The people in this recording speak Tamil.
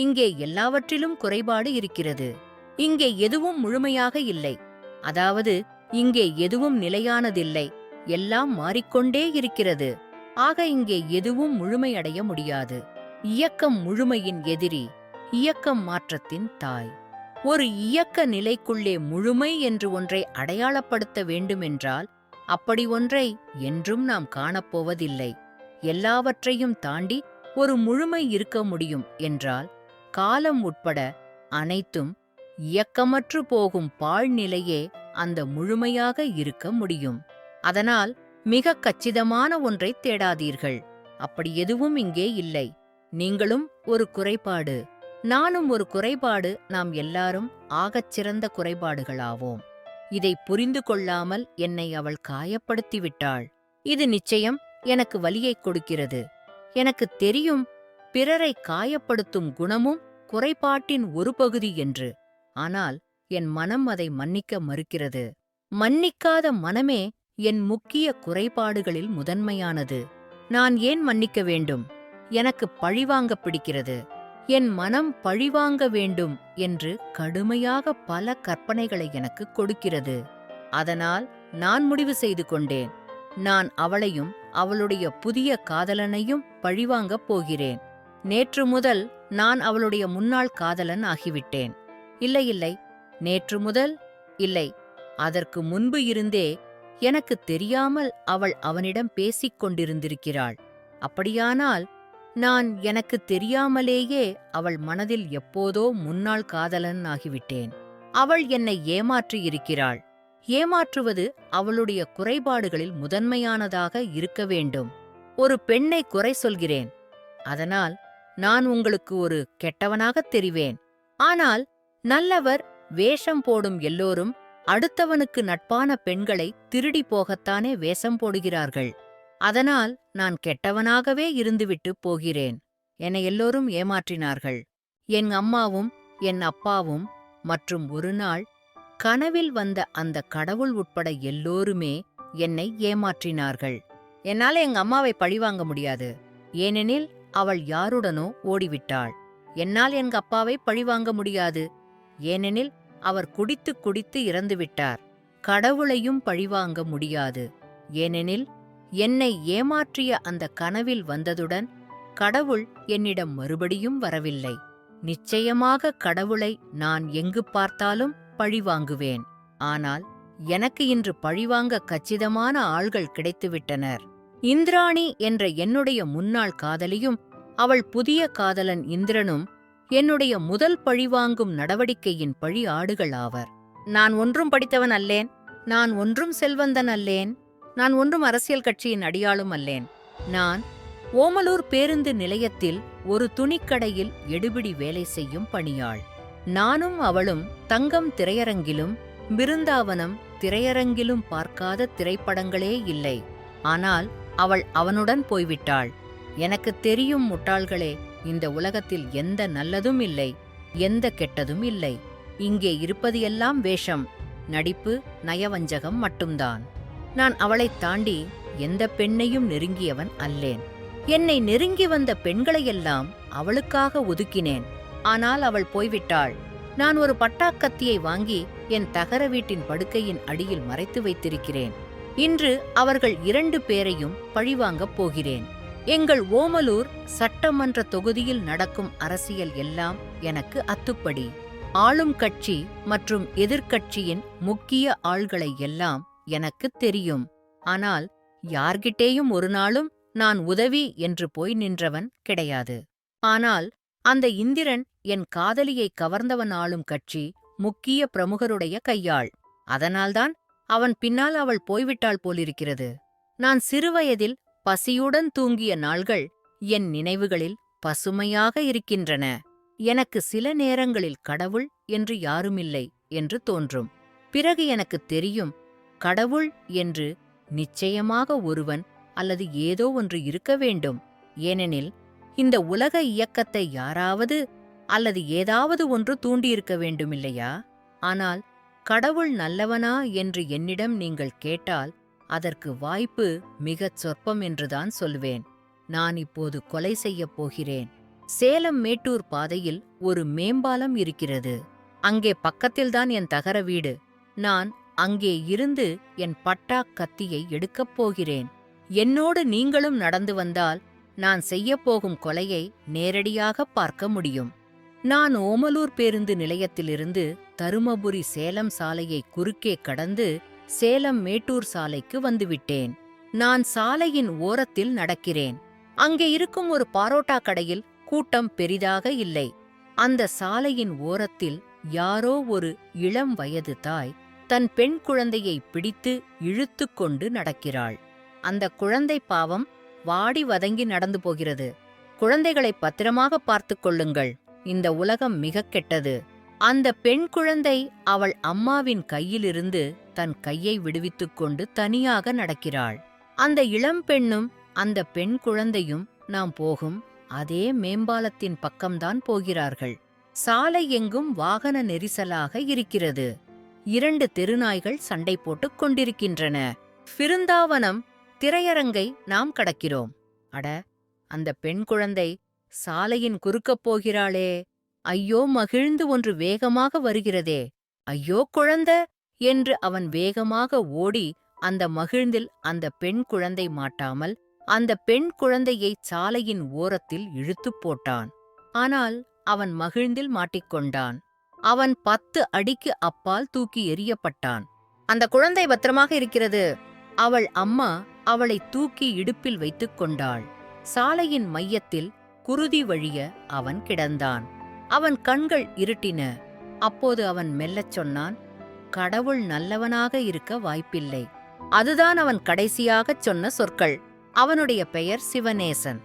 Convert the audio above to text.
இங்கே எல்லாவற்றிலும் குறைபாடு இருக்கிறது. இங்கே எதுவும் முழுமையாக இல்லை. அதாவது இங்கே எதுவும் நிலையானதில்லை. எல்லாம் மாறிக்கொண்டே இருக்கிறது. ஆக இங்கே எதுவும் முழுமையடைய முடியாது. இயக்கம் முழுமையின் எதிரி இயக்கம் மாற்றத்தின் தாய். ஒரு இயக்க நிலைக்குள்ளே முழுமை என்று ஒன்றை அடையாளப்படுத்த வேண்டுமென்றால் அப்படி ஒன்றை என்றும் நாம் காணப்போவதில்லை. எல்லாவற்றையும் தாண்டி ஒரு முழுமை இருக்க முடியும் என்றால் காலம் உட்பட அனைத்தும் இயக்கமற்று போகும் பாழ்நிலையே அந்த முழுமையாக இருக்க முடியும். அதனால் மிக கச்சிதமான ஒன்றை தேடாதீர்கள். அப்படி எதுவும் இங்கே இல்லை. நீங்களும் ஒரு குறைபாடு. நானும் ஒரு குறைபாடு. நாம் எல்லாரும் ஆகச் சிறந்த குறைபாடுகளாவோம். இதை புரிந்து கொள்ளாமல் என்னை அவள் காயப்படுத்திவிட்டாள் இது நிச்சயம் எனக்கு வலியைக் கொடுக்கிறது. எனக்கு தெரியும் பிறரை காயப்படுத்தும் குணமும் குறைபாட்டின் ஒரு பகுதி என்று. ஆனால் என் மனம் அதை மன்னிக்க மறுக்கிறது. மன்னிக்காத மனமே என் முக்கிய குறைபாடுகளில் முதன்மையானது. நான் ஏன் மன்னிக்க வேண்டும்? எனக்கு பழிவாங்க பிடிக்கிறது. என் மனம் பழிவாங்க வேண்டும் என்று கடுமையாக பல கற்பனைகளை எனக்கு கொடுக்கிறது. அதனால் நான் முடிவு செய்து கொண்டேன். நான் அவளையும் அவளுடைய புதிய காதலனையும் பழிவாங்கப் போகிறேன். நேற்று முதல் நான் அவளுடைய முன்னாள் காதலன் ஆகிவிட்டேன். இல்லை இல்லை. நேற்று முதல் இல்லை. அதற்கு முன்பு இருந்தே எனக்கு தெரியாமல் அவள் அவனிடம் பேசிக் கொண்டிருந்திருக்கிறாள். அப்படியானால் நான் எனக்கு தெரியாமலேயே அவள் மனதில் எப்போதோ முன்னாள் காதலன் ஆகிவிட்டேன். அவள் என்னை ஏமாற்றியிருக்கிறாள் ஏமாற்றுவது அவளுடைய குறைபாடுகளில் முதன்மையானதாக இருக்க வேண்டும். ஒரு பெண்ணை குறை சொல்கிறேன். அதனால் நான் உங்களுக்கு ஒரு கெட்டவனாகத் தெரிவேன். ஆனால் நல்லவர் வேஷம் போடும் எல்லோரும் அடுத்தவனுக்கு நட்பான பெண்களை திருடி போகத்தானே வேஷம் போடுகிறார்கள். அதனால் நான் கெட்டவனாகவே இருந்துவிட்டு போகிறேன் என்னை எல்லோரும் ஏமாற்றினார்கள். என் அம்மாவும் என் அப்பாவும் மற்றும் ஒரு நாள் கனவில் வந்த அந்த கடவுள் உட்பட எல்லோருமே என்னை ஏமாற்றினார்கள். என்னால எங்க அம்மாவை பழிவாங்க முடியாது. ஏனெனில் அவள் யாருடனோ ஓடிவிட்டாள். என்னால் எங்க அப்பாவை பழிவாங்க முடியாது. ஏனெனில் அவர் குடித்து குடித்து இறந்துவிட்டார். கடவுளையும் பழிவாங்க முடியாது. ஏனெனில் என்னை ஏமாற்றிய அந்த கனவில் வந்ததுடன் கடவுள் என்னிடம் மறுபடியும் வரவில்லை. நிச்சயமாக கடவுளை நான் எங்கு பார்த்தாலும் பழிவாங்குவேன். ஆனால் எனக்கு இன்று பழிவாங்க கச்சிதமான ஆள்கள் கிடைத்துவிட்டனர். இந்திராணி என்ற என்னுடைய முன்னாள் காதலியும் அவள் புதிய காதலன் இந்திரனும் என்னுடைய முதல் பழிவாங்கும் நடவடிக்கையின் பழி ஆடுகள் ஆவர். நான் ஒன்றும் படித்தவன் அல்லேன் நான் ஒன்றும் செல்வந்தன் அல்லேன் நான் ஒன்றும் அரசியல் கட்சியின் அடியாளும் அல்லேன். நான் ஓமலூர் பேருந்து நிலையத்தில் ஒரு துணிக்கடையில் எடுபிடி வேலை செய்யும் பணியாள். நானும் அவளும் தங்கம் திரையரங்கிலும் பிருந்தாவனம் திரையரங்கிலும் பார்க்காத திரைப்படங்களே இல்லை. ஆனால் அவள் அவனுடன் போய்விட்டாள். எனக்கு தெரியும் முட்டாள்களே இந்த உலகத்தில் எந்த நல்லதும் இல்லை எந்த கெட்டதும் இல்லை. இங்கே இருப்பது எல்லாம் வேஷம் நடிப்பு நயவஞ்சகம் மட்டும்தான். நான் அவளைத் தாண்டி எந்த பெண்ணையும் நெருங்கியவன் அல்லேன். என்னை நெருங்கி வந்த பெண்களையெல்லாம் அவளுக்காக ஒதுக்கினேன். ஆனால் அவள் போய்விட்டாள். நான் ஒரு பட்டாக்கத்தியை வாங்கி என் தகர வீட்டின் படுக்கையின் அடியில் மறைத்து வைத்திருக்கிறேன். இன்று அவர்கள் இரண்டு பேரையும் பழிவாங்கப் போகிறேன். எங்கள் ஓமலூர் சட்டமன்ற தொகுதியில் நடக்கும் அரசியல் எல்லாம் எனக்கு அத்துப்படி. ஆளும் கட்சி மற்றும் எதிர்க்கட்சியின் முக்கிய ஆள்களை எல்லாம் எனக்குத் தெரியும். ஆனால் யார்கிட்டேயும் ஒரு நாளும் நான் உதவி என்று போய் நின்றவன் கிடையாது. ஆனால் அந்த இந்திரன் என் காதலியை கவர்ந்தவன் ஆளும் கட்சி முக்கிய பிரமுகருடைய கையாள். அதனால்தான் அவன் பின்னால் அவள் போய்விட்டாள் போலிருக்கிறது. நான் சிறுவயதில் பசியுடன் தூங்கிய நாள்கள் என் நினைவுகளில் பசுமையாக இருக்கின்றன. எனக்கு சில நேரங்களில் கடவுள் என்று யாருமில்லை என்று தோன்றும். பிறகு எனக்குத் தெரியும் கடவுள் என்று நிச்சயமாக ஒருவன் அல்லது ஏதோ ஒன்று இருக்க வேண்டும். ஏனெனில் இந்த உலக இயக்கத்தை யாராவது அல்லது ஏதாவது ஒன்று தூண்டியிருக்க வேண்டுமில்லையா? ஆனால் கடவுள் நல்லவனா என்று என்னிடம் நீங்கள் கேட்டால் அதற்கு வாய்ப்பு மிகச் சொற்பம் என்றுதான் சொல்வேன். நான் இப்போது கொலை செய்யப் போகிறேன். சேலம் மேட்டூர் பாதையில் ஒரு மேம்பாலம் இருக்கிறது. அங்கே பக்கத்தில்தான் என் தகர வீடு. நான் அங்கே இருந்து என் பட்டா கத்தியை எடுக்கப் போகிறேன். என்னோடு நீங்களும் நடந்து வந்தால் நான் செய்யப் போகும் கொலையை நேரடியாக பார்க்க முடியும். நான் ஓமலூர் பேருந்து நிலையத்திலிருந்து தருமபுரி சேலம் சாலையை குறுக்கே கடந்து சேலம் மேட்டூர் சாலைக்கு வந்துவிட்டேன். நான் சாலையின் ஓரத்தில் நடக்கிறேன். அங்கே இருக்கும் ஒரு பாரோட்டா கடையில் கூட்டம் பெரிதாக இல்லை. அந்த சாலையின் ஓரத்தில் யாரோ ஒரு இளம் வயது தாய் தன் பெண் குழந்தையை பிடித்து இழுத்துக் கொண்டு நடக்கிறாள். அந்த குழந்தை பாவம் வாடி வதங்கி நடந்து போகிறது. குழந்தைகளை பத்திரமாக பார்த்துக் கொள்ளுங்கள். இந்த உலகம் மிகக் கெட்டது. அந்த பெண் குழந்தை அவள் அம்மாவின் கையிலிருந்து தன் கையை விடுவித்துக் கொண்டு தனியாக நடக்கிறாள். அந்த இளம் பெண்ணும் அந்த பெண் குழந்தையும் நாம் போகும் அதே மேம்பாலத்தின் பக்கம்தான் போகிறார்கள். சாலை எங்கும் வாகன நெரிசலாக இருக்கிறது. இரண்டு தெருநாய்கள் சண்டை போட்டுக் கொண்டிருக்கின்றன. பிருந்தாவனம் திரையரங்கை நாம் கடக்கிறோம். அட அந்த பெண் குழந்தை சாலையின் குறுக்கப் போகிறாளே. ஐயோ மகிழ்ந்து ஒன்று வேகமாக வருகிறதே. ஐயோ குழந்த! என்று அவன் வேகமாக ஓடி அந்த மகிழ்ந்தில் அந்த பெண் குழந்தை மாட்டாமல் அந்த பெண் குழந்தையை சாலையின் ஓரத்தில் இழுத்துப் போட்டான். ஆனால் அவன் மகிழ்ந்தில் மாட்டிக்கொண்டான். அவன் பத்து அடிக்கு அப்பால் தூக்கி எறியப்பட்டான். அந்த குழந்தை பத்திரமாக இருக்கிறது. அவள் அம்மா அவளை தூக்கி இடுப்பில் வைத்துக் கொண்டாள். சாலையின் மையத்தில் குருதி வழிய அவன் கிடந்தான். அவன் கண்கள் இருட்டின. அப்போது அவன் மெல்லச் சொன்னான் கடவுள் நல்லவனாக இருக்க வாய்ப்பில்லை. அதுதான் அவன் கடைசியாகச் சொன்ன சொற்கள். அவனுடைய பெயர் சிவநேசன்